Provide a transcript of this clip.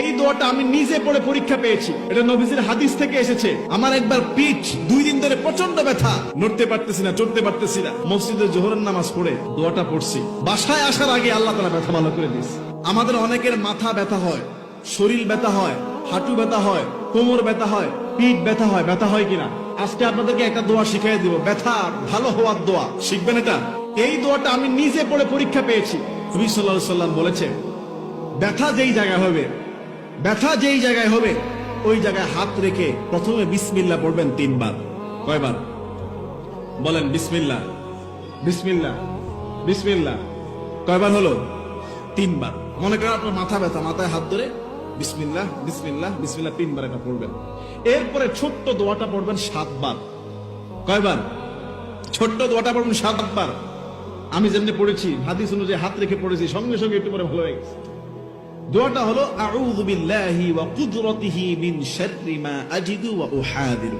এই দোয়াটা আমি নিজে পড়ে পরীক্ষা পেয়েছি। এটা নবীজির হাদিস থেকে এসেছে। আমার একবার পিঠ দুই দিন ধরে প্রচণ্ড ব্যথা। নড়তে পারতেছি না, চড়তে পারতেছি না। মসজিদে জোহরের নামাজ পড়ে দোয়াটা পড়ছি। বাসায় আসার আগে আল্লাহ তালা ব্যথা ভালো করে দিস আমাদের অনেকের মাথা ব্যথা হয়, শরীর ব্যথা হয়, হাঁটু ব্যথা হয়, কোমর ব্যথা হয়, পিঠ ব্যথা হয়। ব্যথা হয় কিনা? আজকে আপনাদেরকে একটা দোয়া শিখাই দিব। ব্যথা ভালো হওয়ার দোয়া। শিখবেন এটা? এই দোয়াটা আমি নিজে পড়ে পরীক্ষা পেয়েছি। নবী সাল্লাল্লাহু সাল্লাম বলেছে ব্যথা যেই জায়গায় হবে ব্যথা যেই জায়গায় হবে, ওই জায়গায় হাত রেখে প্রথমে বিসমিল্লা পড়বেন তিনবার। কয়বার? বলেন, বিসমিল্লা। বিসমিল্লা। বিসমিল্লা। কয়বার হলো? তিনবার। মনে করেন আপনার মাথা ব্যথা, মাথায় হাত ধরে বিসমিল্লাহ বিসমিল্লাহ বিসমিল্লা তিনবার এটা পড়বেন। এরপরে ছোট্ট দোয়াটা পড়বেন সাতবার। কয়বার? ছোট্ট দোয়াটা পড়বেন সাতবার। আমি যেমনি পড়েছি, হাদিস অনুযায়ী হাত রেখে পড়েছি, সঙ্গে সঙ্গে একটু পরে ভালো হয়ে গেছে। দোয়াটা হলো আউযু বিল্লাহি ওয়া কুদরতিহি মিন শাররি মা আজিদু ওয়া উহাদিরু।